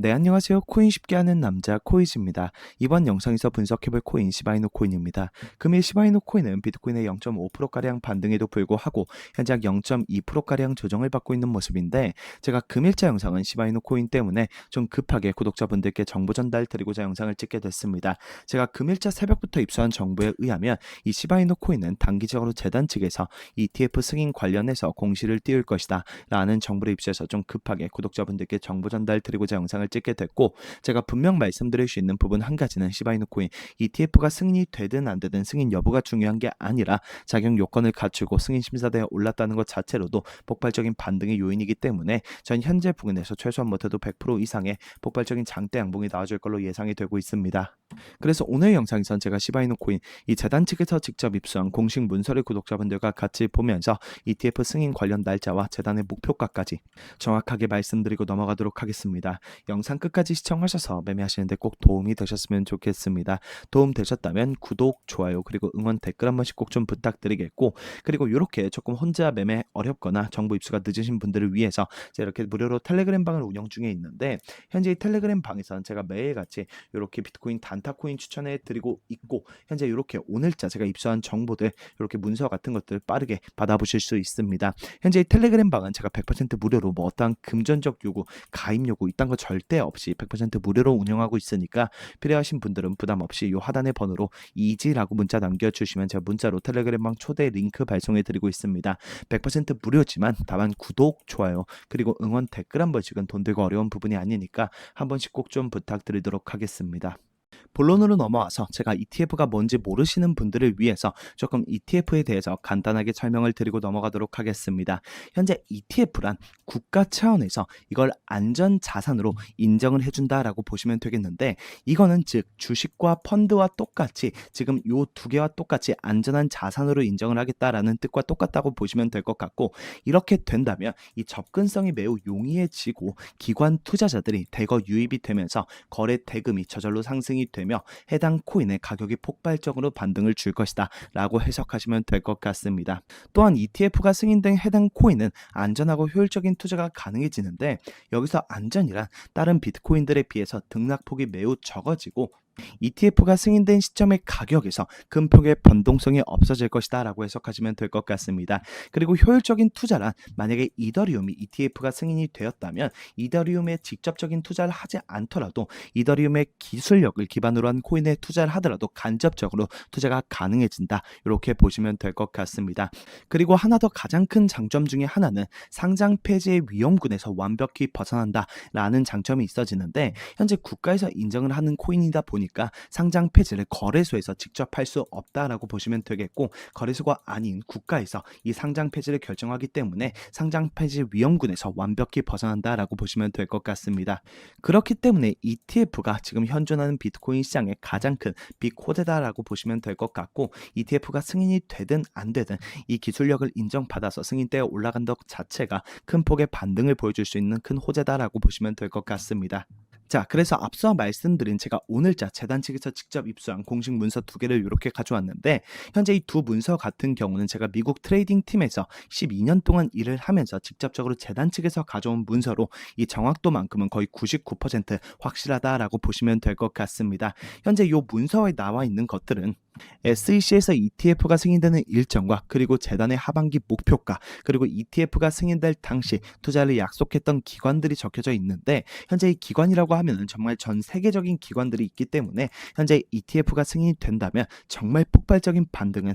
네, 안녕하세요. 코인 쉽게 하는 남자 코이즈입니다. 이번 영상에서 분석해볼 코인 시바이노 코인입니다. 금일 시바이노 코인은 비트코인의 0.5%가량 반등에도 불구하고 현재 약 0.2%가량 조정을 받고 있는 모습인데 제가 금일자 영상은 시바이노 코인 때문에 좀 급하게 구독자분들께 정보 전달 드리고자 영상을 찍게 됐습니다. 제가 금일자 새벽부터 입수한 정보에 의하면 이 시바이노 코인은 단기적으로 재단 측에서 ETF 승인 관련해서 공시를 띄울 것이다 라는 정보를 입수해서 좀 급하게 구독자분들께 정보 전달 드리고자 영상을 찍게 됐고 제가 분명 말씀드릴 수 있는 부분 한 가지는 시바이노 코인 ETF가 승인이 되든 안 되든 승인 여부가 중요한 게 아니라 자격 요건을 갖추고 승인 심사대에 올랐다는 것 자체로도 폭발적인 반등의 요인이기 때문에 전 현재 부근에서 최소한 못해도 100% 이상의 폭발적인 장대 양봉이 나와줄 걸로 예상이 되고 있습니다. 그래서 오늘 영상에선 제가 시바이노 코인 이 재단 측에서 직접 입수한 공식 문서를 구독자분들과 같이 보면서 ETF 승인 관련 날짜와 재단의 목표가까지 정확하게 말씀드리고 넘어가도록 하겠습니다. 영상 끝까지 시청하셔서 매매하시는데 꼭 도움이 되셨으면 좋겠습니다. 도움 되셨다면 구독, 좋아요 그리고 응원 댓글 한 번씩 꼭 좀 부탁드리겠고 그리고 이렇게 조금 혼자 매매 어렵거나 정보 입수가 늦으신 분들을 위해서 제가 이렇게 무료로 텔레그램 방을 운영 중에 있는데 현재 이 텔레그램 방에서는 제가 매일같이 이렇게 비트코인 단타 코인 추천해 드리고 있고 현재 이렇게 오늘자 제가 입수한 정보들 이렇게 문서 같은 것들 빠르게 받아보실 수 있습니다. 현재 이 텔레그램 방은 제가 100% 무료로 뭐 어떠한 금전적 요구, 가입 요구 이딴 거 절대 없이 100% 무료로 운영하고 있으니까 필요하신 분들은 부담 없이 요 하단의 번호로 이지라고 문자 남겨주시면 제가 문자로 텔레그램 방 초대 링크 발송해 드리고 있습니다. 100% 무료지만 다만 구독, 좋아요 그리고 응원 댓글 한 번씩은 돈 들고 어려운 부분이 아니니까 한 번씩 꼭 좀 부탁드리도록 하겠습니다. 본론으로 넘어와서 제가 ETF가 뭔지 모르시는 분들을 위해서 조금 ETF에 대해서 간단하게 설명을 드리고 넘어가도록 하겠습니다. 현재 ETF란 국가 차원에서 이걸 안전 자산으로 인정을 해준다라고 보시면 되겠는데 이거는 즉 주식과 펀드와 똑같이 지금 요 두 개와 똑같이 안전한 자산으로 인정을 하겠다라는 뜻과 똑같다고 보시면 될 것 같고 이렇게 된다면 이 접근성이 매우 용이해지고 기관 투자자들이 대거 유입이 되면서 거래 대금이 저절로 상승이 되며 해당 코인의 가격이 폭발적으로 반등을 줄 것이다 라고 해석하시면 될 것 같습니다. 또한 ETF가 승인된 해당 코인은 안전하고 효율적인 투자가 가능해지는데 여기서 안전이란 다른 비트코인들에 비해서 등락폭이 매우 적어지고 ETF가 승인된 시점의 가격에서 큰 폭의 변동성이 없어질 것이다 라고 해석하시면 될 것 같습니다. 그리고 효율적인 투자란 만약에 이더리움이 ETF가 승인이 되었다면 이더리움에 직접적인 투자를 하지 않더라도 이더리움의 기술력을 기반으로 한 코인에 투자를 하더라도 간접적으로 투자가 가능해진다. 이렇게 보시면 될 것 같습니다. 그리고 하나 더 가장 큰 장점 중에 하나는 상장 폐지의 위험군에서 완벽히 벗어난다 라는 장점이 있어지는데 현재 국가에서 인정을 하는 코인이다 보니 보니까 상장 폐지를 거래소에서 직접 할 수 없다라고 보시면 되겠고 거래소가 아닌 국가에서 이 상장 폐지를 결정하기 때문에 상장 폐지 위험군에서 완벽히 벗어난다라고 보시면 될 것 같습니다. 그렇기 때문에 ETF가 지금 현존하는 비트코인 시장의 가장 큰 빅 호재다라고 보시면 될 것 같고 ETF가 승인이 되든 안 되든 이 기술력을 인정받아서 승인대에 올라간 것 자체가 큰 폭의 반등을 보여줄 수 있는 큰 호재다라고 보시면 될 것 같습니다. 자, 그래서 앞서 말씀드린 제가 오늘자 재단 측에서 직접 입수한 공식 문서 두 개를 이렇게 가져왔는데 현재 이 두 문서 같은 경우는 제가 미국 트레이딩 팀에서 12년 동안 일을 하면서 직접적으로 재단 측에서 가져온 문서로 이 정확도만큼은 거의 99% 확실하다라고 보시면 될 것 같습니다. 현재 이 문서에 나와 있는 것들은 SEC에서 ETF가 승인되는 일정과 그리고 재단의 하반기 목표가 그리고 ETF가 승인될 당시 투자를 약속했던 기관들이 적혀져 있는데 현재 이 기관이라고 하면은 정말 전 세계적인 기관들이 있기 때문에 현재 ETF가 승인이 된다면 정말 폭발적인 반등은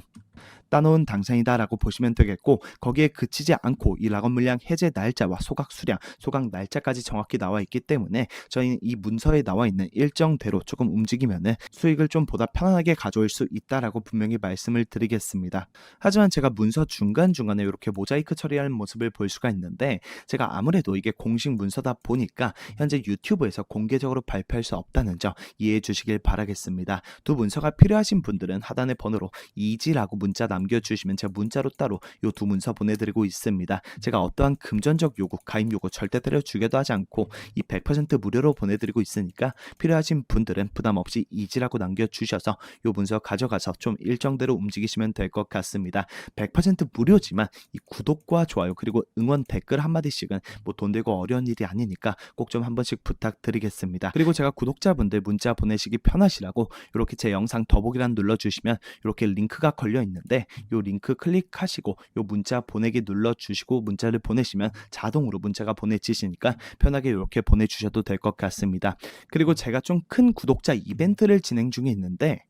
따놓은 당상이다라고 보시면 되겠고 거기에 그치지 않고 이 락업 물량 해제 날짜와 소각 수량, 소각 날짜까지 정확히 나와 있기 때문에 저희는 이 문서에 나와 있는 일정대로 조금 움직이면은 수익을 좀 보다 편안하게 가져올 수 있다라고 분명히 말씀을 드리겠습니다. 하지만 제가 문서 중간중간에 이렇게 모자이크 처리하는 모습을 볼 수가 있는데 제가 아무래도 이게 공식 문서다 보니까 현재 유튜브에서 공개적으로 발표할 수 없다는 점 이해해 주시길 바라겠습니다. 두 문서가 필요하신 분들은 하단의 번호로 이지라고 문자 문자 남겨주시면 제가 문자로 따로 요 두 문서 보내드리고 있습니다. 제가 어떠한 금전적 요구, 가입 요구 절대 때려 주게도 하지 않고 이 100% 무료로 보내드리고 있으니까 필요하신 분들은 부담 없이 이지라고 남겨주셔서 요 문서 가져가서 좀 일정대로 움직이시면 될 것 같습니다. 100% 무료지만 이 구독과 좋아요 그리고 응원 댓글 한마디씩은 뭐돈 되고 어려운 일이 아니니까 꼭 좀 한 번씩 부탁드리겠습니다. 그리고 제가 구독자분들 문자 보내시기 편하시라고 이렇게 제 영상 더보기란 눌러주시면 이렇게 링크가 걸려 있는 데 요 링크 클릭하시고 요 문자 보내기 눌러 주시고 문자를 보내시면 자동으로 문자가 보내지시니까 편하게 이렇게 보내 주셔도 될 것 같습니다. 그리고 제가 좀 큰 구독자 이벤트를 진행 중에 있는데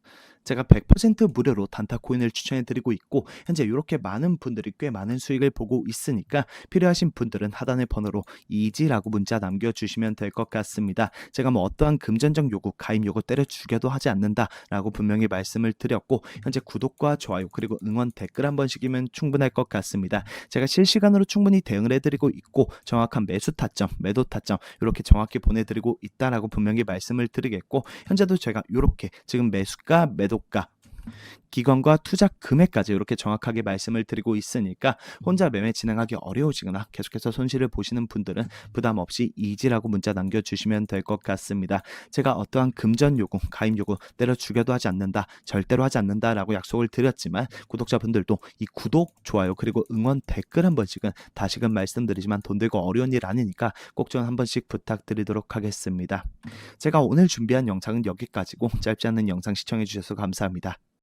제가 100% 무료로 단타 코인을 추천해 드리고 있고 현재 이렇게 많은 분들이 꽤 많은 수익을 보고 있으니까 필요하신 분들은 하단의 번호로 이지라고 문자 남겨 주시면 될 것 같습니다. 제가 뭐 어떠한 금전적 요구, 가입 요구 때려 주게도 하지 않는다라고 분명히 말씀을 드렸고 현재 구독과 좋아요 그리고 응원 댓글 한 번씩이면 충분할 것 같습니다. 제가 실시간으로 충분히 대응을 해드리고 있고 정확한 매수 타점, 매도 타점 이렇게 정확히 보내드리고 있다라고 분명히 말씀을 드리겠고 현재도 제가 이렇게 지금 매수가, 매도 가 기관과 투자 금액까지 이렇게 정확하게 말씀을 드리고 있으니까 혼자 매매 진행하기 어려우시거나 계속해서 손실을 보시는 분들은 부담 없이 이지라고 문자 남겨주시면 될 것 같습니다. 제가 어떠한 금전 요구, 가입 요구 때려 죽여도 하지 않는다, 절대로 하지 않는다라고 약속을 드렸지만 구독자분들도 이 구독, 좋아요 그리고 응원 댓글 한 번씩은 다시금 말씀드리지만 돈 들고 어려운 일 아니니까 꼭 좀 한 번씩 부탁드리도록 하겠습니다. 제가 오늘 준비한 영상은 여기까지고 짧지 않은 영상 시청해 주셔서 감사합니다.